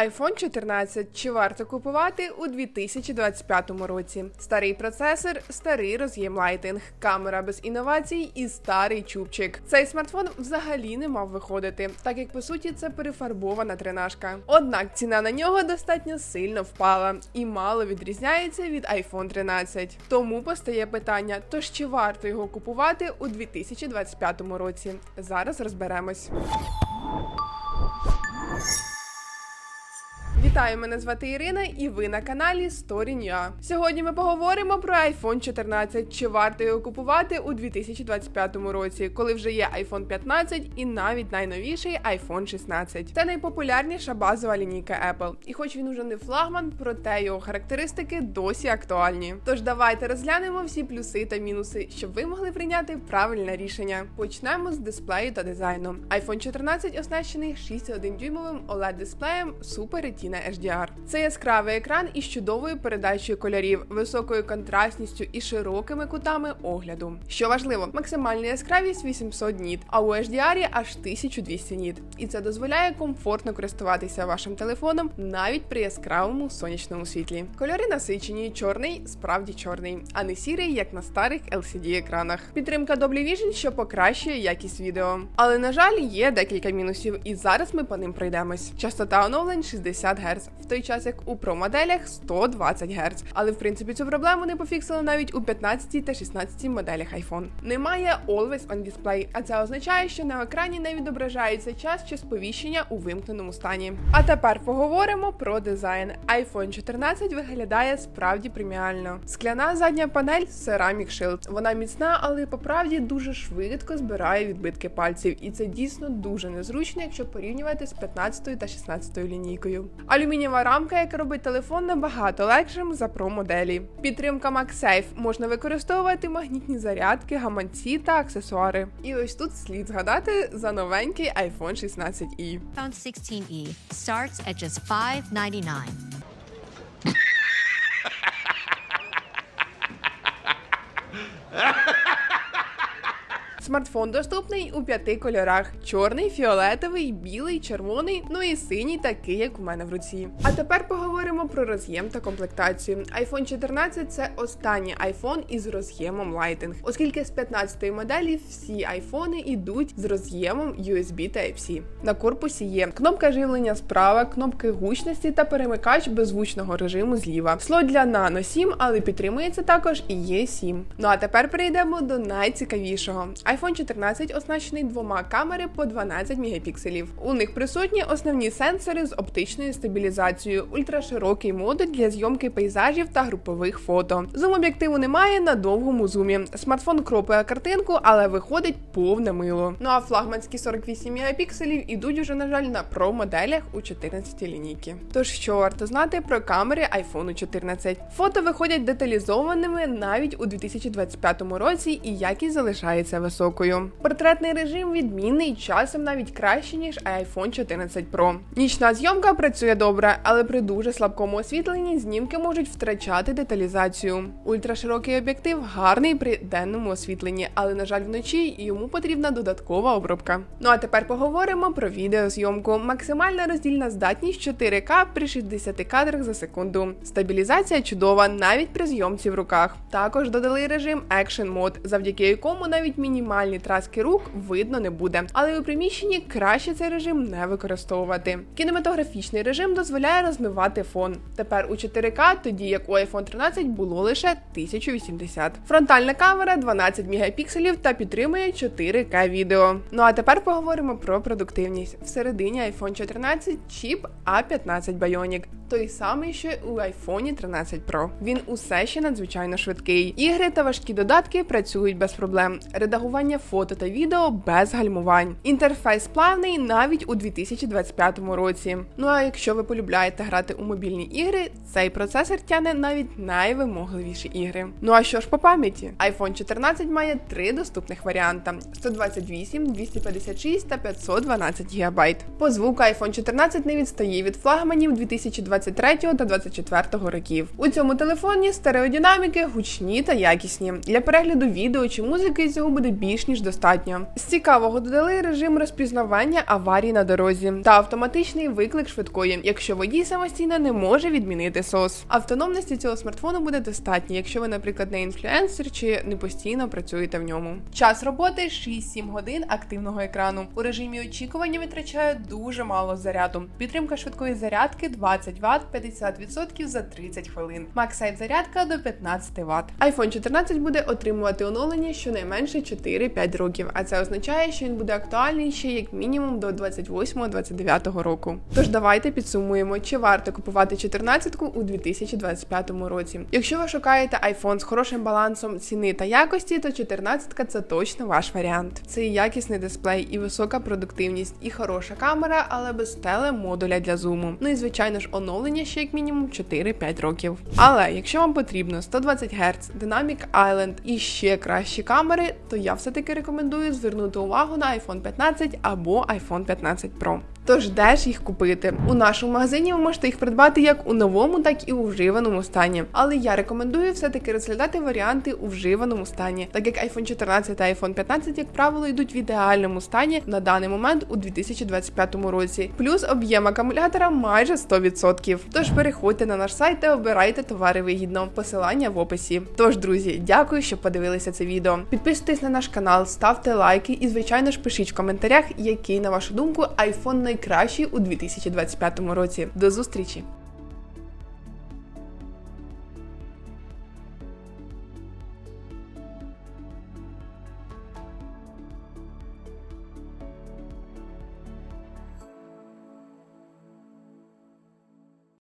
iPhone 14 чи варто купувати у 2025 році? Старий процесор, старий роз'єм лайтинг, камера без інновацій і старий чубчик. Цей смартфон взагалі не мав виходити, так як по суті це перефарбована тринашка. Однак ціна на нього достатньо сильно впала і мало відрізняється від iPhone 13. Тому постає питання: то чи варто його купувати у 2025 році? Зараз розберемось. Вітаю, мене звати Ірина, і ви на каналі Story.ua. Сьогодні ми поговоримо про iPhone 14. Чи варто його купувати у 2025 році, коли вже є iPhone 15 і навіть найновіший iPhone 16. Це найпопулярніша базова лінійка Apple. І хоч він уже не флагман, проте його характеристики досі актуальні. Тож давайте розглянемо всі плюси та мінуси, щоб ви могли прийняти правильне рішення. Почнемо з дисплею та дизайну. iPhone 14 оснащений 6,1 дюймовим oled дисплеєм Super Retina HDR. Це яскравий екран із чудовою передачею кольорів, високою контрастністю і широкими кутами огляду. Що важливо, максимальна яскравість 800 ніт, а у HDR аж 1200 ніт. І це дозволяє комфортно користуватися вашим телефоном навіть при яскравому сонячному світлі. Кольори насичені, чорний справді чорний, а не сірий, як на старих LCD екранах. Підтримка Dolby Vision, що покращує якість відео. Але на жаль, є декілька мінусів, і зараз ми по ним пройдемось. Частота оновлень 60 Гц, в той час як у Pro моделях 120 Гц. Але в принципі цю проблему не пофіксили навіть у 15 та 16 моделях iPhone. Немає Always on Display, а це означає, що на екрані не відображається час чи сповіщення у вимкненому стані. А тепер поговоримо про дизайн. iPhone 14 виглядає справді преміально. Скляна задня панель Ceramic Shield. Вона міцна, але по правді дуже швидко збирає відбитки пальців, і це дійсно дуже незручно, якщо порівнювати з 15 та 16 лінійкою. Алюмінієва рамка, яка робить телефон набагато легшим за Pro моделі. Підтримка MagSafe можна використовувати магнітні зарядки, гаманці та аксесуари. І ось тут слід згадати за новенький iPhone 16e. iPhone 16e starts at just $599. Смартфон доступний у п'яти кольорах: чорний, фіолетовий, білий, червоний, ну і синій, такий як у мене в руці. А тепер поговоримо про роз'єм та комплектацію. iPhone 14 це останній iPhone із роз'ємом Lightning, оскільки з 15-ї моделі всі айфони йдуть з роз'ємом USB Type-C. На корпусі є кнопка живлення справа, кнопки гучності та перемикач беззвучного режиму зліва. Слот для Nano 7, але підтримується також і E7. Ну а тепер перейдемо до найцікавішого iPhone 14 оснащений двома камери по 12 мегапікселів. У них присутні основні сенсори з оптичною стабілізацією, ультраширокий модуль для зйомки пейзажів та групових фото. Зум об'єктиву немає на довгому зумі. Смартфон кропує картинку, але виходить повне мило. Ну а флагманські 48 мегапікселів ідуть уже, на жаль, на Pro моделях у 14 лінійки. Тож що варто знати про камери iPhone 14? Фото виходять деталізованими навіть у 2025 році, і якість залишається високою. Портретний режим відмінний, часом навіть краще ніж iPhone 14 Pro. Нічна зйомка працює добре, але при дуже слабкому освітленні знімки можуть втрачати деталізацію. Ультраширокий об'єктив гарний при денному освітленні, але на жаль, вночі йому потрібна додаткова обробка. Ну а тепер поговоримо про відеозйомку. Максимальна роздільна здатність 4К при 60 кадрах за секунду. Стабілізація чудова навіть при зйомці в руках. Також додали режим Action Mode, завдяки якому навіть мінімальні траски рук видно не буде. Але у приміщенні краще цей режим не використовувати. Кінематографічний режим дозволяє розмивати фон. Тепер у 4К, тоді як у iPhone 13 було лише 1080. Фронтальна камера 12 мегапікселів та підтримує 4К відео. Ну а тепер поговоримо про продуктивність. Всередині iPhone 14 чіп A15 Bionic. Той самий, що у iPhone 13 Pro. Він усе ще надзвичайно швидкий. Ігри та важкі додатки працюють без проблем. Редагування фото та відео без гальмувань. Інтерфейс плавний навіть у 2025 році. Ну а якщо ви полюбляєте грати у мобільні ігри, цей процесор тягне навіть найвимогливіші ігри. Ну а що ж по пам'яті? iPhone 14 має три доступних варіанти: 128, 256 та 512 ГБ. По звуку iPhone 14 не відстає від флагманів 2023 та 2024 років. У цьому телефоні стереодинаміки гучні та якісні. Для перегляду відео чи музики цього буде більш ніж достатньо. З цікавого додали режим розпізнавання аварій на дорозі та автоматичний виклик швидкої, якщо водій самостійно не може відмінити СОС. Автономності цього смартфону буде достатньо, якщо ви, наприклад, не інфлюенсер чи не постійно працюєте в ньому. Час роботи 6-7 годин активного екрану. У режимі очікування витрачає дуже мало заряду. Підтримка швидкої зарядки 20 Вт 50% за 30 хвилин. Максайт зарядка до 15 Вт. iPhone 14 буде отримувати оновлення щонайменше 4-5 років, а це означає, що він буде актуальний ще як мінімум до 28-29 року. Тож давайте підсумуємо, чи варто купувати 14-ку у 2025 році. Якщо ви шукаєте iPhone з хорошим балансом ціни та якості, то 14-ка це точно ваш варіант. Це і якісний дисплей, і висока продуктивність, і хороша камера, але без телемодуля для зуму. Ну і звичайно ж оновлення ще як мінімум 4-5 років. Але якщо вам потрібно 120 Гц, Dynamic Island і ще кращі камери, то я все-таки рекомендую звернути увагу на iPhone 15 або iPhone 15 Pro. Тож де ж їх купити? У нашому магазині ви можете їх придбати як у новому, так і у вживаному стані. Але я рекомендую все-таки розглядати варіанти у вживаному стані, так як iPhone 14 та iPhone 15, як правило, йдуть в ідеальному стані на даний момент у 2025 році. Плюс об'єм акумулятора майже 100%. Тож переходьте на наш сайт та обирайте товари вигідно. Посилання в описі. Тож, друзі, дякую, що подивилися це відео. Підписуйтесь на наш канал, ставте лайки і, звичайно ж, пишіть в коментарях, який, на вашу думку, iPhone найкращий у 2025 році. До зустрічі!